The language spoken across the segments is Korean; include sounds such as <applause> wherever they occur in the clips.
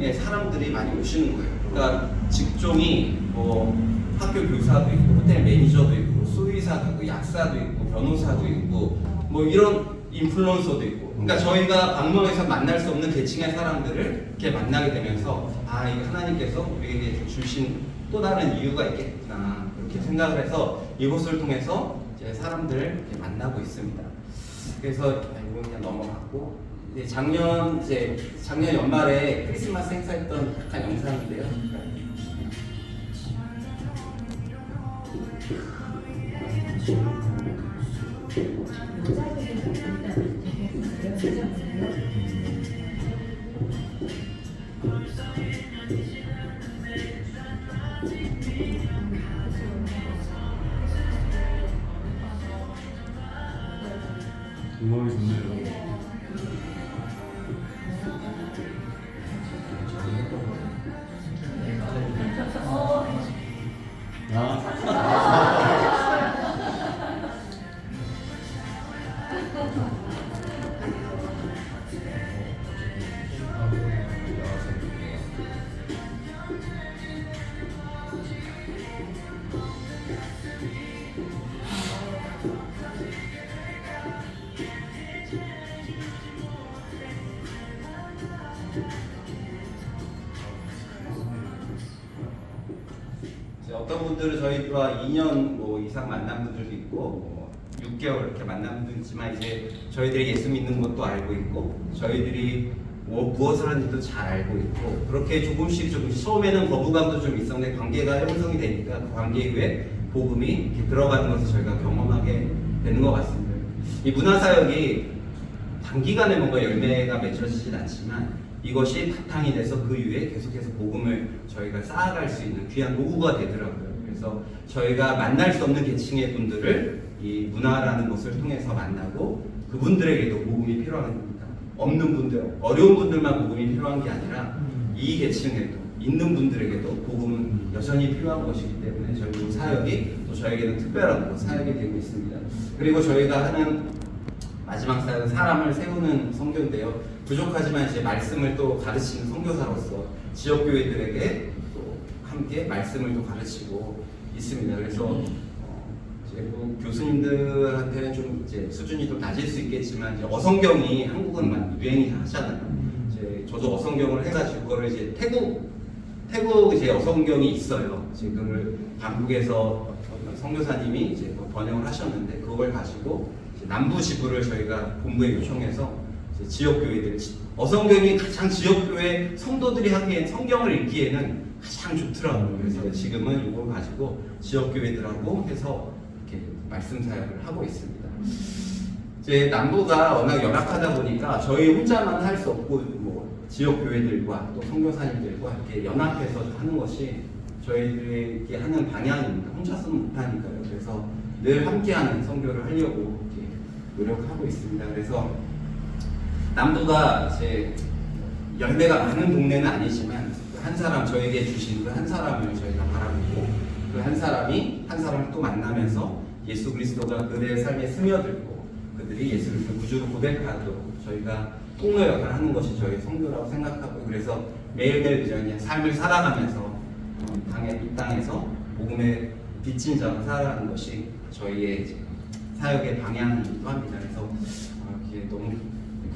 예, 사람들이 많이 오시는 거예요. 그러니까 직종이 뭐 학교 교사도 있고 호텔 매니저도 있고 수의사도 있고 약사도 있고 변호사도 있고 뭐 이런 인플루언서도 있고 그러니까 저희가 방송에서 만날 수 없는 계층의 사람들을 이렇게 만나게 되면서 아 이게 하나님께서 우리에게 주신 또 다른 이유가 있겠구나 그렇게 생각을 해서 이곳을 통해서 이제 사람들을 이렇게 만나고 있습니다. 그래서 아, 이건 그냥 넘어갔고 이제 작년 이제 작년 연말에 크리스마스 행사했던 약간 영상인데요. 음악이 좋네요. 어떤 분들은 저희와 2년 뭐 이상 만난 분들도 있고 뭐 6개월 이렇게 만난 분도 있지만 이제 저희들이 예수 믿는 것도 알고 있고 저희들이 뭐 무엇을 하는지도 잘 알고 있고 그렇게 조금씩 조금씩 처음에는 거부감도 좀 있었는데 관계가 형성이 되니까 그 관계 후에 복음이 이렇게 들어가는 것을 저희가 경험하게 되는 것 같습니다. 이 문화사역이 단기간에 뭔가 열매가 맺혀지진 않지만 이것이 바탕이 돼서 그 이후에 계속해서 복음을 저희가 쌓아갈 수 있는 귀한 도구가 되더라고요. 그래서 저희가 만날 수 없는 계층의 분들을 이 문화라는 것을 통해서 만나고 그분들에게도 복음이 필요합니다. 없는 분들, 어려운 분들만 복음이 필요한 게 아니라 이 계층에도 있는 분들에게도 복음은 여전히 필요한 것이기 때문에 저희 사역이 또 저에게는 특별하고 사역이 되고 있습니다. 그리고 저희가 하는 마지막 사역은 사람을 세우는 선교인데요. 부족하지만 이제 말씀을 또 가르치는 선교사로서 지역 교회들에게 또 함께 말씀을 또 가르치고 있습니다. 그래서 뭐 교수님들한테는 좀 이제 수준이 좀 낮을 수 있겠지만 이제 어성경이 한국은 많이 유행이 하잖아요. 이제 저도 어성경을 해가지고 그거를 이제 태국 태국 이제 어성경이 있어요. 지금 방국에서 선교사님이 이제 뭐 번역을 하셨는데 그걸 가지고 남부 지부를 저희가 본부에 요청해서 지역 교회들 어성경이 가장 지역 교회 성도들이 하기엔 성경을 읽기에는 가장 좋더라고요. 그래서 지금은 이걸 가지고 지역 교회들하고 해서 말씀 사역을 하고 있습니다. 이제 남부가 워낙 열악하다 보니까 저희 혼자만 할 수 없고 뭐 지역 교회들과 또 선교사님들과 이렇게 연합해서 하는 것이 저희들이 하는 방향입니다. 혼자서는 못하니까요. 그래서 늘 함께하는 선교를 하려고 노력하고 있습니다. 그래서 남부가 이제 열매가 많은 동네는 아니지만 그한 사람 저에게 주신 그 한 사람을 저희가 바라보고 그 한 사람이 한 사람을 또 만나면서 예수 그리스도가 그들의 삶에 스며들고 그들이 예수 그리스도 구주로 고백하도록 저희가 통로 역할을 하는 것이 저희 성교라고 생각하고 그래서 매일매일 그냥 삶을 살아가면서 어, 당에, 이 땅에서 복음의 빚진 자로 살아가는 것이 저희의 사역의 방향이기도 합니다. 그래서 어, 이렇게 너무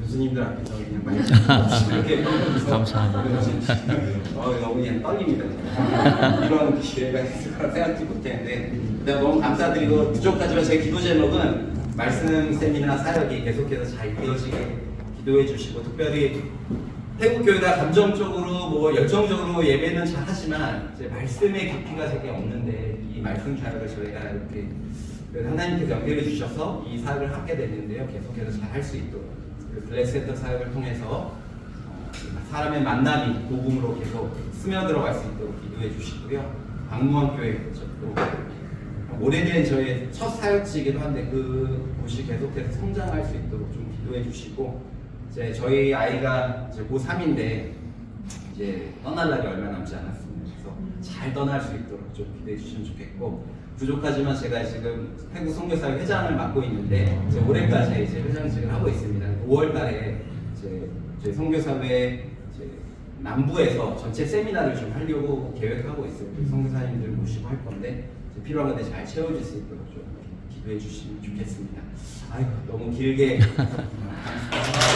교수님들 앞에서 그냥 말 없이 <laughs> 이렇게 감사합니다. 어, 너무 그냥 떨립니다. 이런 기회가 있을 거라 생각지 못했는데 내가 너무 감사드리고 부족하지만 제 기도 제목은 말씀 세미나 사역이 계속해서 잘 이어지게 기도해 주시고 특별히 태국 교회가 감정적으로 뭐 열정적으로 예배는 잘 하지만 이제 말씀의 깊이가 되게 없는데 이 말씀 사역을 저희가 이렇게 하나님께서 연결해 주셔서 이 사역을 하게 됐는데요. 계속해서 잘 할 수 있도록 그 블랙센터 사역을 통해서 어, 사람의 만남이 복음으로 계속 스며들어갈 수 있도록 기도해 주시고요. 박무원 교회 또 오래된 저의 첫 사역지이기도 한데 그 곳이 계속해서 성장할 수 있도록 좀 기도해 주시고 이제 저희 아이가 이제 고3인데 이제 떠날 날이 얼마 남지 않았습니다. 그래서 잘 떠날 수 있도록 좀 기대해 주시면 좋겠고 부족하지만 제가 지금 태국 선교사회 회장을 맡고 있는데 이제 올해까지 이제 회장직을 하고 있습니다. 5월달에 이제 저희 선교사회 이제 남부에서 전체 세미나를 좀 하려고 계획하고 있어요. 우리 성사님들 모시고 할 건데 필요한 건데 잘 채워질 수 있도록 좀 기도해 주시면 좋겠습니다. 아이고 너무 길게 어, <laughs>